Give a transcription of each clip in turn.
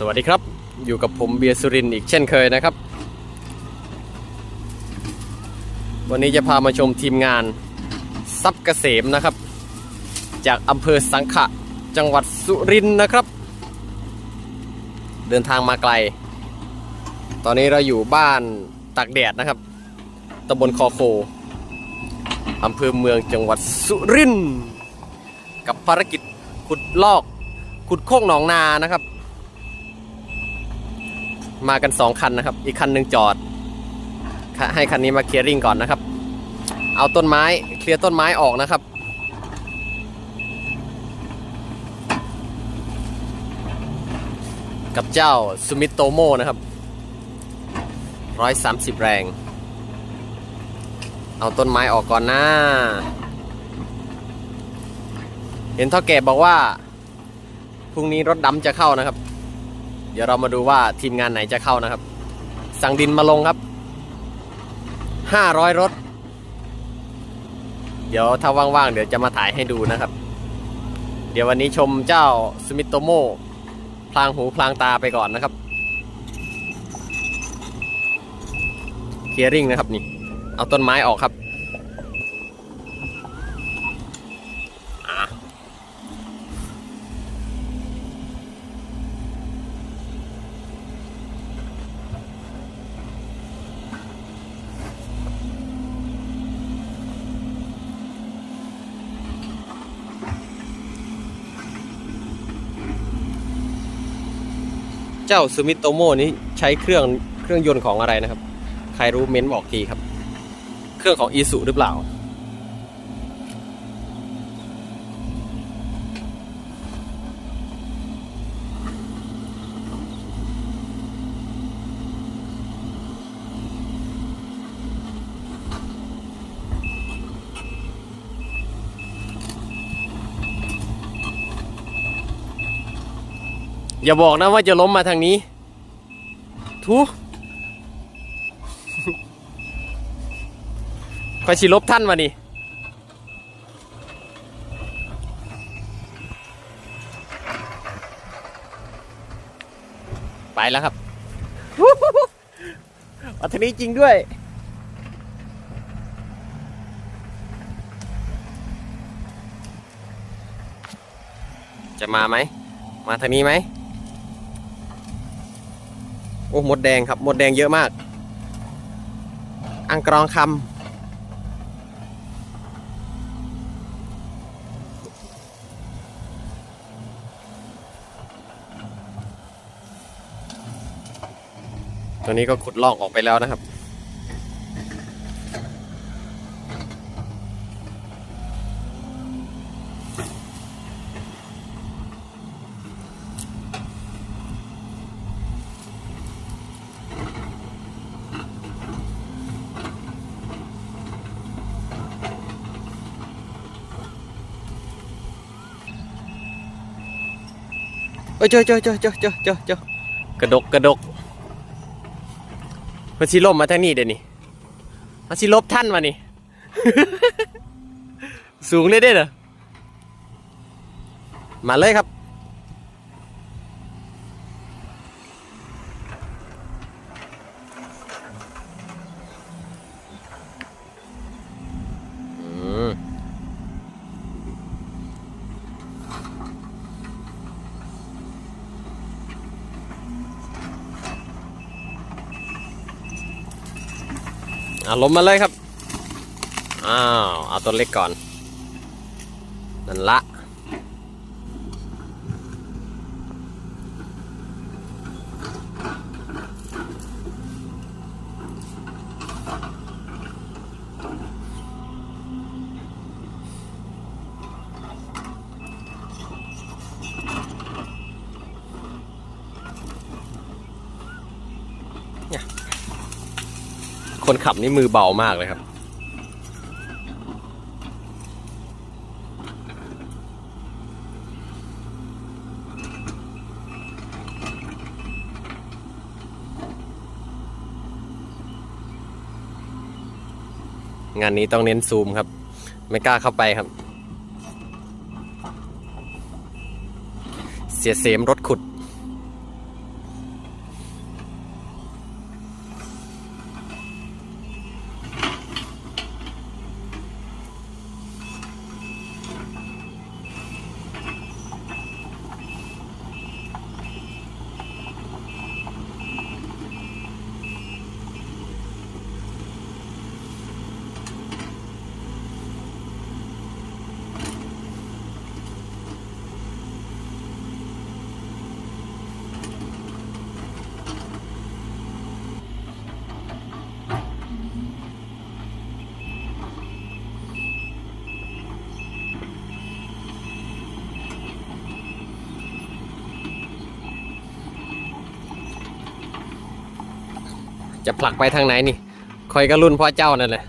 สวัสดีครับ อยู่กับผมเบียร์สุรินอีกเช่นเคยนะครับ วันนี้จะพามาชมทีมงานซับเกษมนะครับ จากอำเภอสังขะจังหวัดสุรินนะครับ เดินทางมาไกล ตอนนี้เราอยู่บ้านตากแดดนะครับตำบลคอโคอำเภอเมืองจังหวัดสุรินกับภารกิจขุดลอกขุดโคกหนองนานะครับ มากันสองคันนะครับ อีกคันหนึ่งจอด ให้คันนี้มาเคลียร์ริ่งก่อนนะครับ เอาต้นไม้เคลียร์ต้นไม้ออกนะครับ กับเจ้าซูมิโตโมนะครับร้อยสามสิบแรง เอาต้นไม้ออกก่อนนะเห็นท่าแก่บอกว่า พรุ่งนี้รถดำจะเข้านะครับ เดี๋ยวเรามาดูว่าทีมงานไหนจะเข้านะครับ สั่งดินมาลงครับ 500 รถ เดี๋ยวถ้าว่างๆ เดี๋ยวจะมาถ่ายให้ดูนะครับ เดี๋ยววันนี้ชมเจ้าสมิโตโมพลางหูพลางตาไปก่อนนะครับ เคลียร์ริงนะครับนี่ เอาต้นไม้ออกครับ เจ้าซูมิโตโมนี้ใช้เครื่องเครื่องยนต์ของอะไรนะครับ ใครรู้เม้นบอกทีครับ เครื่องของอีสุหรือเปล่า อย่าบอกนะว่าจะล้มมาทางนี้ ทุคอยชิลบท่านมานี่ไปแล้วครับมาทนี้จริงด้วยจะมาไหม มาทางนี้ไหม โอ้หมดแดงครับหมดแดงเยอะมาก อังกรองคำตัวนี้ก็ขุดลอกออกไปแล้วนะครับ เอ้ยเจอเจอเจอเจอเจอเจอเจอกระดกกระดกมันสิลมมาทางนี้เดี๋ยวนี้มันสิลบท่านมานี่ สูงเลยเด้เด้อมาเลยครับ อืม อะล้มมาเลยครับ อ้าว เอาตัวเล็กก่อน นั่นละ คนขับนี่มือเบามากเลยครับ งานนี้ต้องเน้นซูมครับ ไม่กล้าเข้าไปครับ เสียเสมรถขุด จะผลักไปทางไหนนี่คอยก็รุ่นพ่อเจ้านั่นแหละ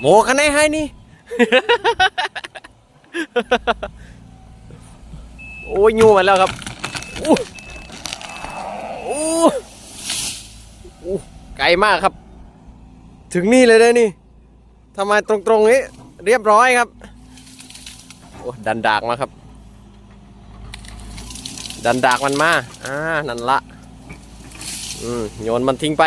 โมคะแนนให้นี่โอ้ยยูมาแล้วครับอู้อู้อู้ไกลมากครับ ถึงนี่เลยนะนี่ทำไมตรงๆนี้ เรียบร้อยครับ โอ้ดันดากมาครับ ดันดากมันมา อ่า นั่นละ อืม โยนมันทิ้งไป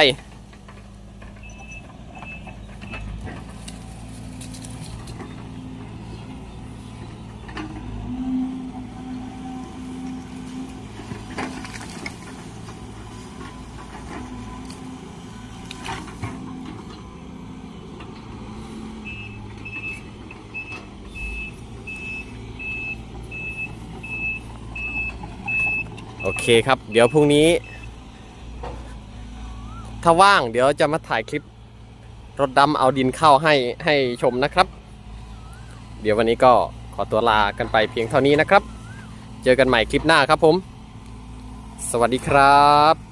โอเคครับ เดี๋ยวพรุ่งนี้ ถ้าว่างเดี๋ยวจะมาถ่ายคลิป รถดำเอาดินเข้าให้ให้ชมนะครับ เดี๋ยววันนี้ก็ขอตัวลากันไปเพียงเท่านี้นะครับ เจอกันใหม่คลิปหน้าครับผม สวัสดีครับ